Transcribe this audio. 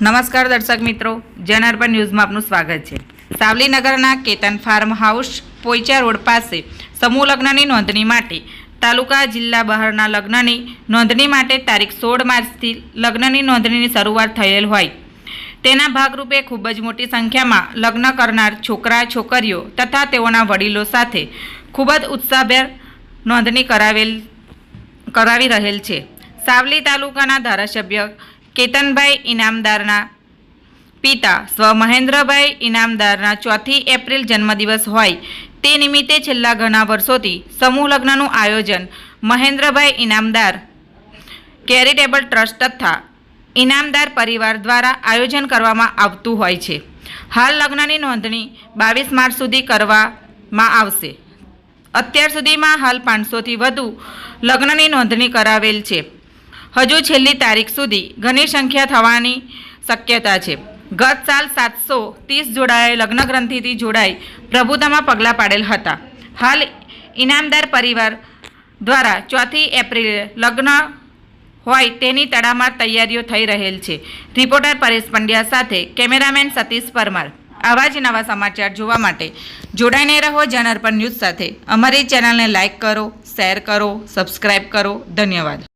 નમસ્કાર દર્શક મિત્રો જનઅર્બન ન્યૂઝમાં આપનું સ્વાગત છે. સાવલીનગરના Ketan farm house Poicha road પાસે સમૂહ લગ્નની નોંધણી માટે, તાલુકા જિલ્લા બહારના લગ્નની નોંધણી માટે તારીખ સોળ માર્ચથી લગ્નની નોંધણીની શરૂઆત થયેલ હોય. તેના ભાગરૂપે ખૂબ જ મોટી સંખ્યામાં લગ્ન કરનાર છોકરા, છોકરીઓ તથા તેઓના વડીલો સાથે ખૂબ જ ઉત્સાહભેર નોંધણી કરાવેલ, કરાવી રહેલ છે. સાવલી તાલુકાના ધારાસભ્ય કેતનભાઈ ઇનામદારના પિતા સ્વ મહેન્દ્રભાઈ ઇનામદારના ચોથી એપ્રિલ જન્મદિવસ હોય તે નિમિત્તે છેલ્લા ઘણા વર્ષોથી સમૂહ લગ્નનું આયોજન મહેન્દ્રભાઈ ઇનામદાર કેરિટેબલ ટ્રસ્ટ તથા ઇનામદાર પરિવાર દ્વારા આયોજન કરવામાં આવતું હોય છે. હાલ લગ્નની નોંધણી બાવીસ માર્ચ સુધી કરવામાં આવશે. અત્યાર સુધીમાં હાલ પાંચસોથી વધુ લગ્નની નોંધણી કરાવેલ છે. હજુ છેલ્લી તારીખ સુધી ઘણી સંખ્યા થવાની શક્યતા છે. ગત સાલ સાતસો ત્રીસ જોડાએ લગ્નગ્રંથિથી જોડાઈ પ્રભુતામાં પગલાં પાડેલ હતા. હાલ ઇનામદાર પરિવાર દ્વારા ચોથી એપ્રિલે લગ્ન હોય તેની તડામાર તૈયારીઓ થઈ રહેલ છે. રિપોર્ટર પરેશ પંડ્યા સાથે કેમેરામેન સતીશ પરમાર. આવા જ નવા સમાચાર જોવા માટે જોડાઈને રહો જનઅર્પણ ન્યૂઝ સાથે. અમારી ચેનલને લાઇક કરો, શેર કરો સબસ્ક્રાઈબ કરો. ધન્યવાદ.